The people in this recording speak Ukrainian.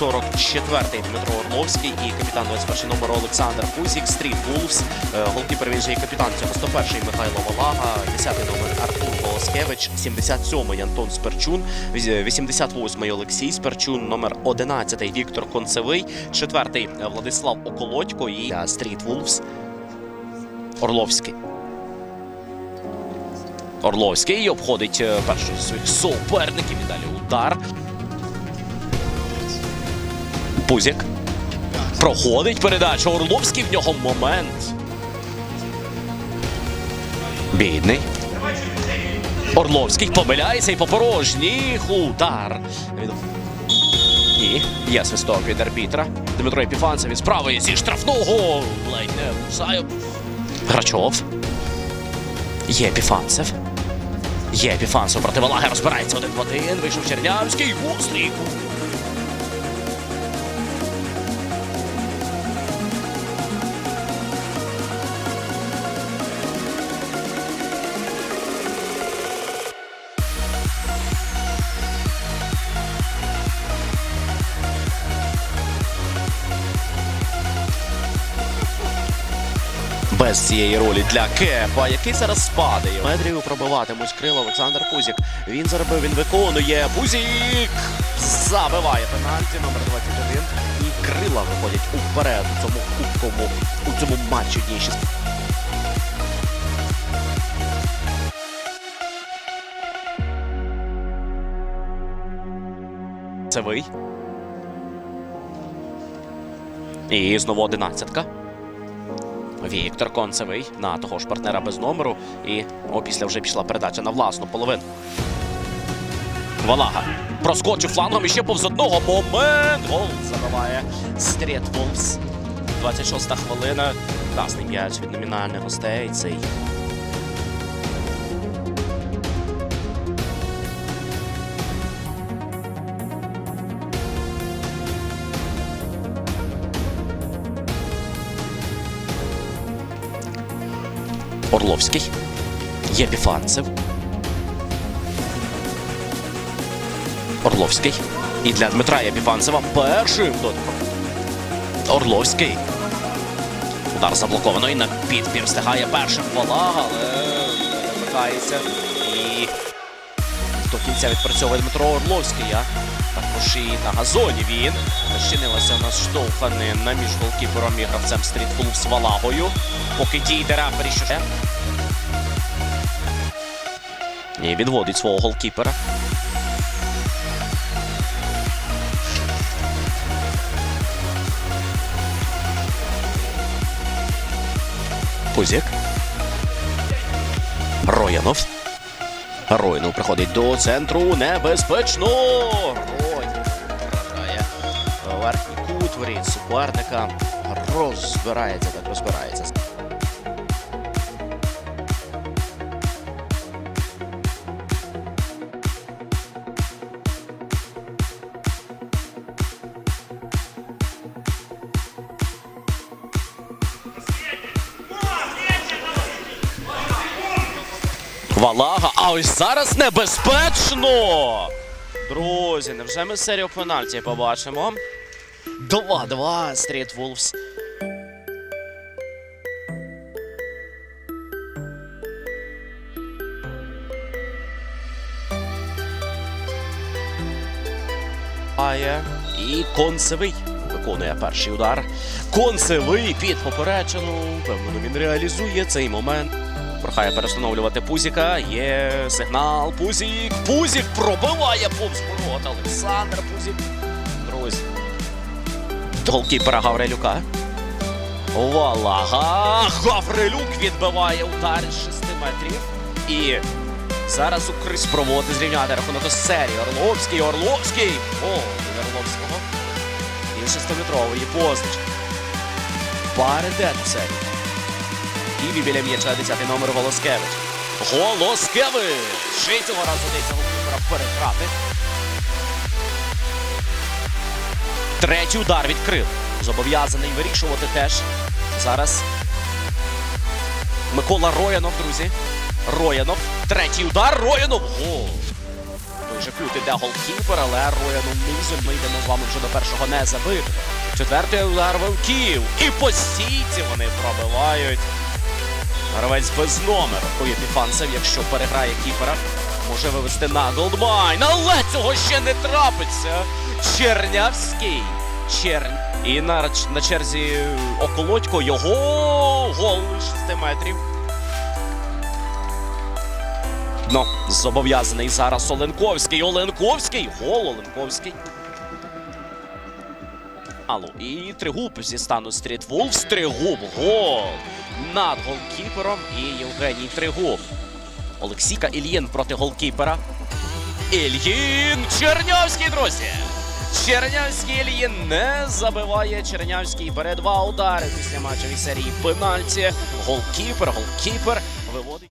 44-й Дмитро Орловський і капітан 21 номер Олександр Кузік, Стріт Вулфс. Е, Голкіпер він же і капітан цього 101-й Михайло Волага, 10-й номер Артур Волоскевич, 77-й Антон Сперчун, віз- 88-й Олексій Сперчун, номер 11-й Віктор Концевий, 4-й Владислав Околодько і Стріт Вулфс Орловський. Орловський обходить е, першого зі своїх суперників і далі удар. Пузік. Проходить передача. Орловський в нього момент. Бідний. Орловський помиляється і по порожніх удар. І є свисток від арбітра. Дмитро Епіфанцев із правої зі штрафного. Ледь не влучає. Грачов. Є Епіфанцев. Є Епіфанцев проти Валаги розбирається один в один. Вийшов Чернявський. Гострий. Без цієї ролі для Кепа, який зараз спадає. Медрію пробиватимуть крила Олександр Пузік. Він заробив, він виконує. Пузік забиває пенальті номер 21. І крила виходять уперед у цьому кубковому, у цьому матчі дні 6. Це ви. І знову одинадцятка. Віктор Концевий на того ж партнера без номеру. І опісля вже пішла передача на власну половину. Валага проскочив флангом і ще повз одного. Момент! Гол забиває Стріт Волфс. 26-та хвилина. Класний м'яч від номінальних гостей. Цей Орловський. Єпіфанцев. Орловський. І для Дмитра Єпіфанцева першим дотиком. Орловський. Удар заблоковано і на підбір встигає першим Волага, але не. І до кінця відпрацьовує Дмитро Орловський. А також і на газоні він. Щинилася у нас штовханина між голкіпером і гравцем стрітфулу з Валагою. Поки дійде рефері, що. І відводить свого голкіпера. Пузік. Роянов. Роянов приходить до центру. Небезпечно. Роянов вражає верхній кут, воріт суперника. Розбирається, так розбирається. Валага, а ось зараз небезпечно. Друзі, невже ми серію пенальті побачимо? 2-2 Стріт Вулфс. І концевий виконує перший удар. Концевий під поперечину. Певно, він реалізує цей момент. Прохає перестановлювати Пузіка. Є сигнал. Пузік. Пузік пробиває повз ворота. Олександр Пузік. Друзі. Голкіпера Гаврилюка. Валага. Гаврилюк відбиває удар з 6 метрів. І зараз Укрис проводить зрівняти рахунок у серії. Орловський, Орловський. О, від Орловського. І 6-метровий позначки. Паритет у серії. І біля м'яча 10 номер Волоскевич. Волоскевич! Ще цього разу дається голкіпера переграти. Третій удар відкрив. Зобов'язаний вирішувати теж. Зараз Микола Роянов, друзі. Роянов. Третій удар. Роянов. Гол. Майже кут іде голкіпер, але Рояном низом ми йдемо з вами вже до першого не забити. Четвертий удар вовків. І по стійці вони пробивають. Гравець без номеру. Ой, Епіфанцев, якщо переграє кіпера, може вивести на Голдмайн. Але цього ще не трапиться. Чернявський. Черн. І на, на черзі Околодько його гол із 6 метрів. Ну, зобов'язаний зараз Оленковський. Оленковський. Гол Оленковський. Алло. І Тригуб зі стану Стріт Вулфс. Тригуб. Гол. Над голкіпером і Євгеній Тригуб. Олексійка Ільїн проти голкіпера. Ільїн Чернявський, друзі. Чернявський Ільїн не забиває. Чернявський бере два удари після матчевої серії пенальті. Голкіпер, голкіпер виводить.